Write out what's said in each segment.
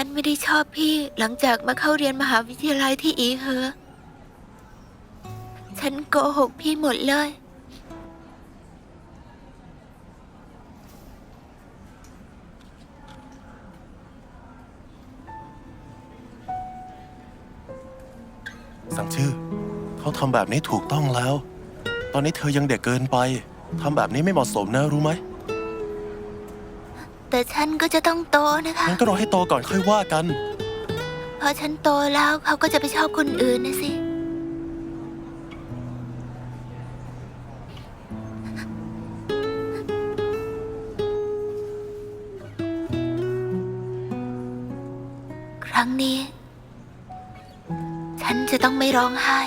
ฉันไม่ได้ชอบพี่หลังจากมาเข้าเรียนมหาวิทยาลัยที่อีเหอ ฉันโกหกพี่หมดเลย สั่งชื่อ เขาทำแบบนี้ถูกต้องแล้ว ตอนนี้เธอยังเด็กเกินไปทำแบบนี้ไม่เหมาะสมนะรู้ไหม แต่ฉันก็จะต้องโตนะคะ งั้นก็รอให้โตก่อนค่อยว่ากัน พอฉันโตแล้วเขาก็จะไปชอบคนอื่นนะสิ ครั้งนี้ ฉันจะต้องไม่ร้องไห้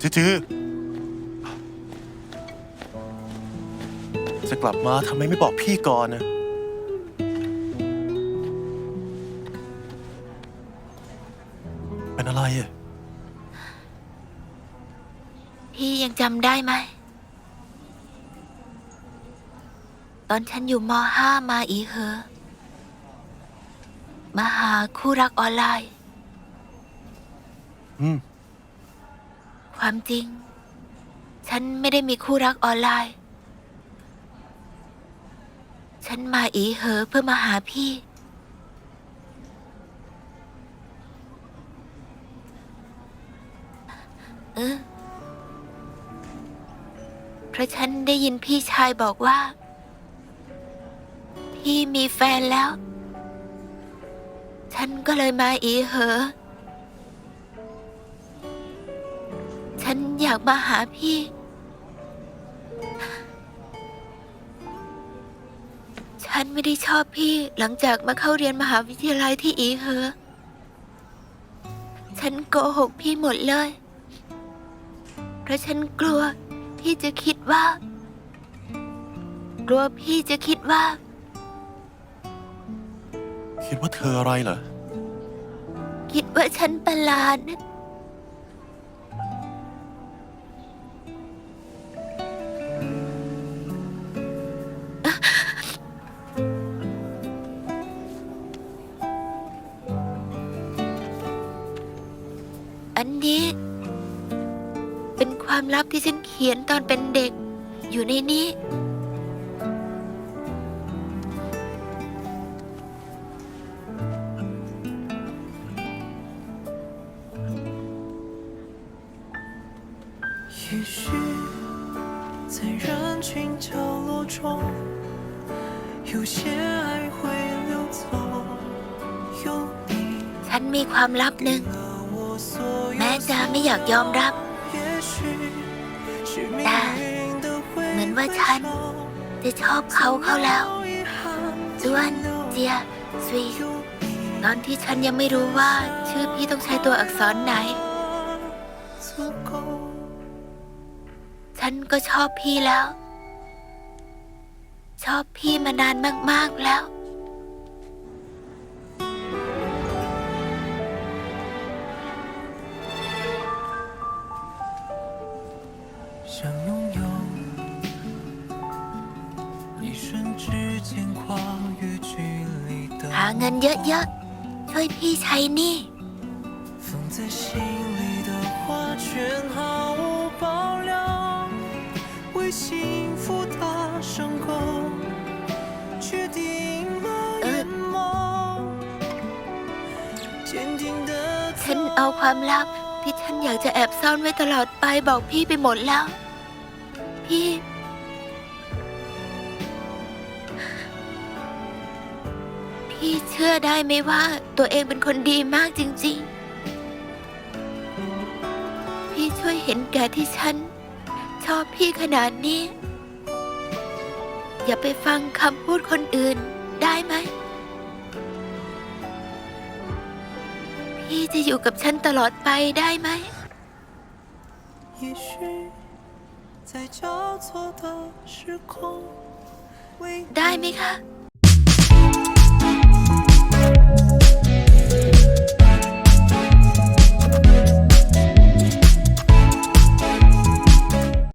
จืจือ จะกลับมาทำไมไม่บอกพี่ก่อนนะเป็นอะไรอะพี่ยังจำได้ไหม ตอนฉันอยู่ม .5 มาอีเหอมาหาคู่รักออนไลน์ อืม ความจริง ฉันไม่ได้มีคู่รักออนไลน์ ฉันมาอีเหอเพื่อมาหาพี่ เออเพราะฉันได้ยินพี่ชายบอกว่า พี่มีแฟนแล้ว ฉันก็เลยมาอีเหอ ฉันอยากมาหาพี่ นไม่ได้ชอบพี่หลังจากมาเข้าเรียนมหาวิทยาลัยที่อีเหอ ฉันโกหกพี่หมดเลย เพราะฉันกลัวพี่จะคิดว่า กลัวพี่จะคิดว่า คิดว่าเธออะไรเหรอ คิดว่าฉันประหลาด อันนี้ เป็นความลับที่ฉันเขียนตอนเป็นเด็ก อยู่ในนี้ 也许在人群角落中，有些爱会溜走，有你 ฉันมีความลับหนึ่ง 了我所有 แม้ แม่จะไม่อยากยอมรับ แต่เหมือนว่าฉันจะชอบเขาเข้าแล้วด้วนเจียสวีตอนที่ฉันยังไม่รู้ว่าชื่อพี่ต้องใช้ตัวอักษรไหน ฉันก็ชอบพี่แล้ว ชอบพี่มานานมาก ๆ แล้ว 想拥有一瞬之间跨越距离的 หาเงินเยอะๆ ช่วยพี่ใช้หนี่ 放在心里的话全毫无保留，为幸福打上勾，确定了眼眸，坚定的 ฉันเอาความลับที่ฉันอยากจะแอบซ่อนไว้ตลอดไปบอกพี่ไปหมดแล้ว พี่ พี่เชื่อได้ไหมว่าตัวเองเป็นคนดีมากจริง ๆ พี่ช่วยเห็นแก่ที่ฉัน ชอบพี่ขนาดนี้ อย่าไปฟังคำพูดคนอื่นได้ไหม พี่จะอยู่กับฉันตลอดไปได้ไหม也许在交错的时空。还没？